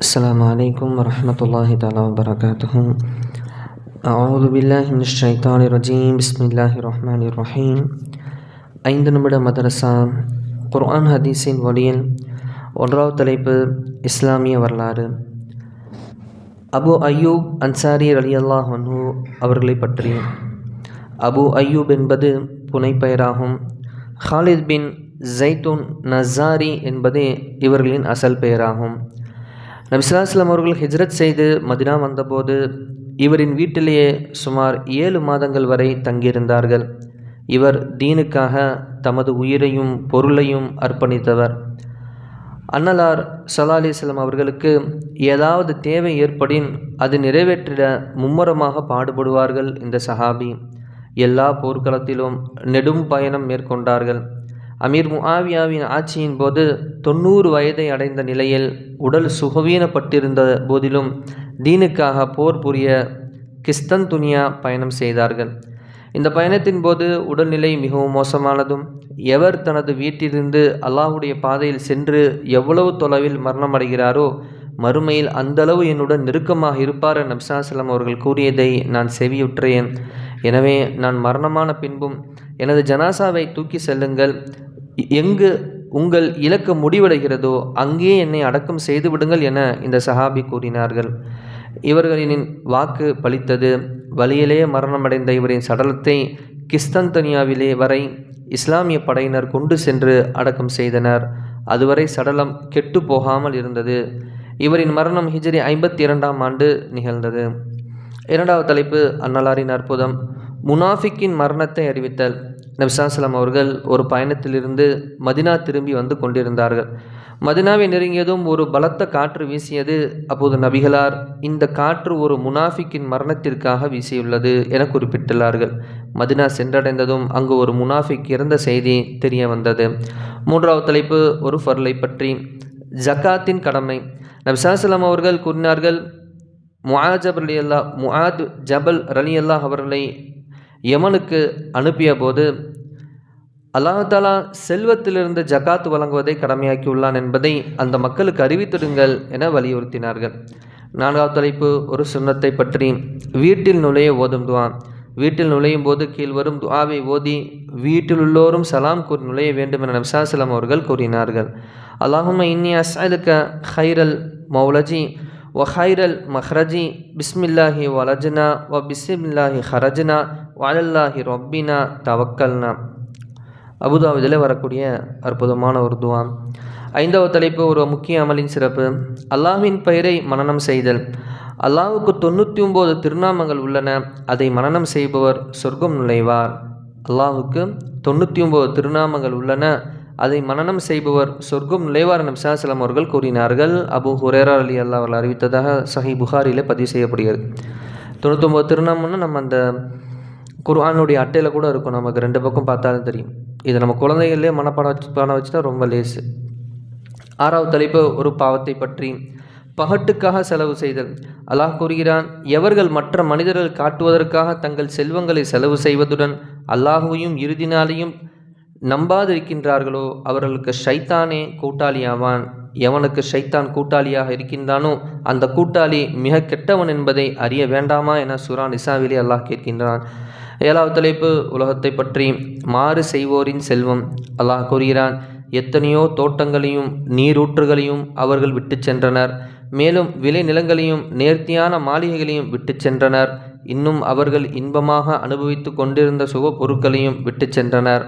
السلام عليكم ورحمة الله تعالى وبركاته أعوذ بالله من الشيطان الرجيم بسم الله الرحمن الرحيم ஐந்து நிமிட மதரசா குர்ஆன் ஹதீஸின் வழியில் ஒன்றாவது தலைப்பு இஸ்லாமிய வரலாறு அபு அய்யூப் அன்சாரி ரலியல்லாஹ் அன்ஹு அவர்களை பற்றி அபு அய்யூப் என்பது புனைப்பெயராகும் ஹாலித் பின் ஜைத்துன் நசாரி என்பது இவர்களின் அசல் பெயராகும் நபிசுலாஸ்லாம் அவர்கள் ஹிஜ்ரத் செய்து மதினா வந்தபோது இவரின் வீட்டிலேயே சுமார் ஏழு மாதங்கள் வரை தங்கியிருந்தார்கள். இவர் தீனுக்காக தமது உயிரையும் பொருளையும் அர்ப்பணித்தவர். அன்னலார் சல்லா அலிஸ்லாம் அவர்களுக்கு ஏதாவது தேவை ஏற்படின் அது நிறைவேற்றிட மும்முரமாக பாடுபடுவார்கள் இந்த சஹாபி. எல்லா போர்க்களத்திலும் நெடும் பயணம் மேற்கொண்டார்கள். அமீர் முஆவியாவின் ஆட்சியின் போது தொண்ணூறு வயதை அடைந்த நிலையில் உடல் சுகவீனப்பட்டிருந்த போதிலும் தீனுக்காக போர் புரிய கிஸ்தன் துனியா பயணம் செய்தார்கள். இந்த பயணத்தின் போது உடல்நிலை மிகவும் மோசமானதும் எவர் தனது வீட்டிலிருந்து அல்லாஹுடைய பாதையில் சென்று எவ்வளவு தொலைவில் மரணமடைகிறாரோ மறுமையில் அந்தளவு என்னுடன் நெருக்கமாக இருப்பார் நப்சாசலம் அவர்கள் கூறியதை நான் செவியுற்றேன். எனவே நான் மரணமான பின்பும் எனது ஜனாசாவை தூக்கி செல்லுங்கள் எங்கு உங்கள் இலக்கு முடிவடைகிறதோ அங்கே என்னை அடக்கம் செய்து விடுங்கள் என இந்த சஹாபி கூறினார்கள். இவர்களின் வாக்கு பலித்தது வழியிலே மரணமடைந்த இவரின் சடலத்தை கிஸ்தந்தனியாவிலே வரை இஸ்லாமிய படையினர் கொண்டு சென்று அடக்கம் செய்தனர். அதுவரை சடலம் கெட்டு போகாமல் இருந்தது. இவரின் மரணம் ஹிஜ்ரி ஐம்பத்தி இரண்டாம் ஆண்டு நிகழ்ந்தது. இரண்டாவது தலைப்பு அன்னலாரின் அற்புதம். முனாஃபிக்கின் மரணத்தை அறிவித்தல். நபிசாசலம் அவர்கள் ஒரு பயணத்திலிருந்து மதினா திரும்பி வந்து கொண்டிருந்தார்கள். மதினாவை நெருங்கியதும் ஒரு பலத்த காற்று வீசியது. அப்போது நபிகளார் இந்த காற்று ஒரு முனாஃபிக்கின் மரணத்திற்காக வீசியுள்ளது என குறிப்பிட்டுள்ளார்கள். மதினா சென்றடைந்ததும் அங்கு ஒரு முனாஃபிக் இறந்த செய்தி தெரிய வந்தது. மூன்றாவது தலைப்பு ஒரு ஃபர்லை பற்றி. ஜக்காத்தின் கடமை. நபிசாசலம் அவர்கள் கூறினார்கள் முஆஜப் அலி அல்லா முஆத் ஜபல் ரலி அல்லாஹ் அவர்களை யமனுக்கு அனுப்பிய போது அல்லாஹாலா செல்வத்திலிருந்து ஜகாத் வழங்குவதை கடமையாக்கியுள்ளான் என்பதை அந்த மக்களுக்கு அறிவித்திடுங்கள் என வலியுறுத்தினார்கள். நான்காவது தலைப்பு ஒரு சுண்ணத்தை பற்றி. வீட்டில் நுழைய ஓதும் துவான் வீட்டில் நுழையும் போது கீழ் வரும் துவாவை ஓதி வீட்டில் உள்ளோரும் சலாம் கூறி நுழைய வேண்டும் என நம்சாசலம் அவர்கள் கூறினார்கள். அல்லாஹும இன்னி அஸ்அலுக்க ஹைரல் மௌலஜி வஹைரல் மஹ்ரஜி. பிஸ்மில்லாஹி வலஜனா வ பிஸ்மில்லாஹி ஹரஜனா. வலல்லாஹி ரொப்பினா தவக்கல்னா. அபுதாபிதில் வரக்கூடிய அற்புதமான ஒரு துவான் ஐந்தாவது தலைப்பு ஒரு முக்கிய அமலின் சிறப்பு. அல்லாஹின் பெயரை மனனம் செய்தல். அல்லாஹுக்கு தொண்ணூற்றி ஒம்பது திருநாமங்கள் உள்ளன. அதை மனனம் செய்பவர் சொர்க்கம் நுழைவார். அல்லாஹுக்கு தொண்ணூற்றி ஒம்பது திருநாமங்கள் உள்ளன. அதை மனனம் செய்பவர் சொர்க்கம் நுழைவார் நம்சாசலம் அவர்கள் கூறினார்கள். அபு ஹுரேரா அலி அல்லா அவர்கள் அறிவித்ததாக சஹி புகாரிலே பதிவு செய்யப்படுகிறது. தொண்ணூத்தொம்பது திருநாமம்னா நம்ம அந்த குர்ஆனுடைய அட்டையில் கூட இருக்கும். நமக்கு ரெண்டு பக்கம் பார்த்தாலும் தெரியும். இதை நம்ம குழந்தைகள்லேயே மனப்பாடம் வச்சு பண்ண வச்சுட்டா ரொம்ப லேசு. ஆறாவது தலைப்பு ஒரு பாவத்தை பற்றி. பகட்டுக்காக செலவு செய்தல். அல்லாஹ் கூறுகிறான் எவர்கள் மற்ற மனிதர்கள் காட்டுவதற்காக தங்கள் செல்வங்களை செலவு செய்வதுடன் அல்லாஹுவையும் இறுதி நாளையும் நம்பாதிருக்கின்றார்களோ அவர்களுக்கு ஷைத்தானே கூட்டாளியாவான். எவனுக்கு ஷைத்தான் கூட்டாளியாக இருக்கின்றானோ அந்த கூட்டாளி மிக கெட்டவன் என்பதை அறிய வேண்டாமா என சுரா நிசாவிலே அல்லாஹ் கேட்கின்றான். ஏழாவது தலைப்பு உலகத்தை பற்றி மாறு செய்வோரின் செல்வம். அல்லாஹ் கூறுகிறான் எத்தனையோ தோட்டங்களையும் நீரூற்றுகளையும் அவர்கள் விட்டு சென்றனர். மேலும் விளை நிலங்களையும் நேர்த்தியான மாளிகைகளையும் விட்டு சென்றனர். இன்னும் அவர்கள் இன்பமாக அனுபவித்து கொண்டிருந்த சுக பொருட்களையும் விட்டு சென்றனர்.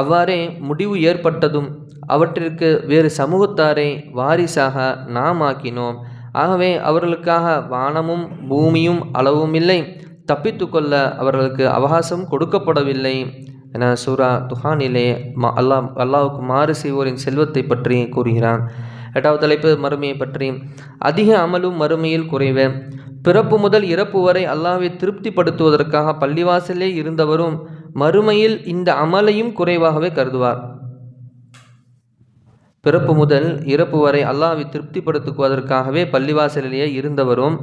அவ்வாறே முடிவு ஏற்பட்டதும் அவற்றிற்கு வேறு சமூகத்தாரை வாரிசாக நாம் ஆக்கினோம். ஆகவே அவர்களுக்காக வானமும் பூமியும் அளவும் இல்லை தப்பித்துக்கொள்ள அவர்களுக்கு அவகாசம் கொடுக்கப்படவில்லை என சூரா துஹானிலே மா அல்லாஹ் அல்லாவுக்கு மாறு செய்வோரின் செல்வத்தை பற்றி கூறுகிறான். எட்டாவது தலைப்பு மறுமையை பற்றி. அதிக அமலும் மறுமையில் குறைவு. பிறப்பு முதல் இறப்பு வரை அல்லாவை திருப்திப்படுத்துவதற்காக பள்ளிவாசலே இருந்தவரும் மறுமையில் இந்த அமலையும் குறைவாகவே கருதுவார். பிறப்பு முதல் இறப்பு வரை அல்லாவை திருப்திப்படுத்துவதற்காகவே பள்ளிவாசலிலேயே இருந்தவரும்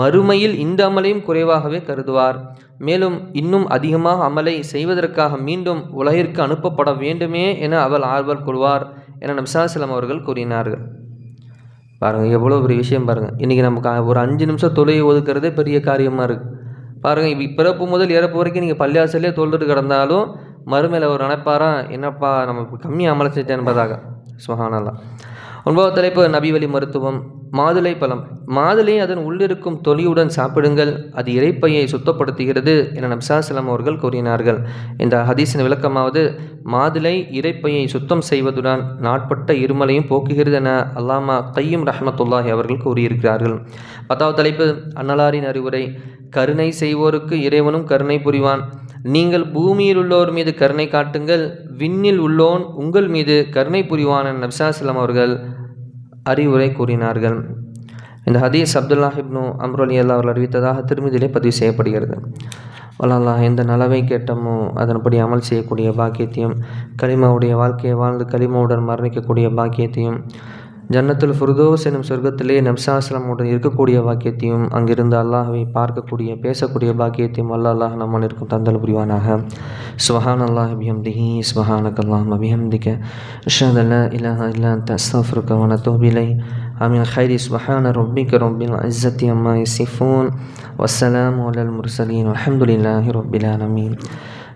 மறுமையில் இந்த அமலையும் குறைவாகவே கருதுவார். மேலும் இன்னும் அதிகமாக அமலை செய்வதற்காக மீண்டும் உலகிற்கு அனுப்பப்பட வேண்டுமே என அவள் ஆர்வல் கொள்வார் என நம்சாசலம் அவர்கள் கூறினார்கள். பாருங்கள் எவ்வளோ பெரிய விஷயம் பாருங்கள் இன்றைக்கி நமக்கு ஒரு அஞ்சு நிமிஷம் தொலையை ஒதுக்குறதே பெரிய காரியமாக இருக்குது பாருங்கள் பிறப்பு முதல் இறப்பு வரைக்கும் நீங்கள் பள்ளியாசலே தொழுதுட்டு கிடந்தாலும் மறுமையில் ஒரு நினைப்பாரா? என்னப்பா நம்ம கம்மியாக அமலை செஞ்சேன் சுஹானல்லா. சுகானல்லாம் ஒன்பதாவது தலைப்பு நபிவழி மருத்துவம் மாதுளை பழம். மாதுளை அதன் உள்ளிருக்கும் தொலியுடன் சாப்பிடுங்கள் அது இறைப்பையை சுத்தப்படுத்துகிறது என நப்சாசலம் அவர்கள் கூறினார்கள். இந்த ஹதீஸின் விளக்கமாவது மாதுளை இறைப்பையை சுத்தம் செய்வதுடன் நாட்பட்ட இருமலையும் போக்குகிறது என அல்லாமா கையும் ரஹமத்துல்லாஹி அவர்கள் கூறியிருக்கிறார்கள். பத்தாவது தலைப்பு அன்னலாரின் அறிவுரை கருணை செய்வோருக்கு இறைவனும் கருணை புரிவான். நீங்கள் பூமியில் உள்ளோர் மீது கருணை காட்டுங்கள் விண்ணில் உள்ளோன் உங்கள் மீது கருணை புரிவான நப்சாஸ்லாம் அவர்கள் அறிவுரை கூறினார்கள். இந்த ஹதீஸ் அப்துல்லா ஹிப்னு அம்ரோலி அல்லா அவர்கள் அறிவித்ததாக திருமதியிலே பதிவு செய்யப்படுகிறது. வல்லா எந்த நலவை கேட்டமோ அதன்படி அமல் செய்யக்கூடிய பாக்கியத்தையும் கலிமாவுடைய வாழ்க்கையை வாழ்ந்து கலிமாவுடன் மரணிக்கக்கூடிய பாக்கியத்தையும் ஜன்னத்துல் ஃபுர்தோஸ் எனும் சொர்க்கத்திலே நப்சாஸ்லமுடன் இருக்கக்கூடிய வாக்கியத்தையும் அங்கிருந்து அல்லாஹவை பார்க்கக்கூடிய பேசக்கூடிய பாக்கியத்தையும் அல்ல அல்லாஹ் நம்மால் இருக்கும் தந்தல் புரிவானாக. சுஹான் அல்லாஹ் அபிஹம்திஹி சுஹானக் அல்லாம் அபிஹம்திக்க அஷத் அல்லா இலஹா இல்லா தஸ்தஃபுருக்க வன தோபிலை அமின் ஹைரி சுஹான ரொம்பிக்க ரொம்பில் இஸ்ஸத்தி அம்மா இசிஃபூன் வசலாம் அலல் முர்சலீன் அலமதுல்லாஹி ரொபிலானமீன்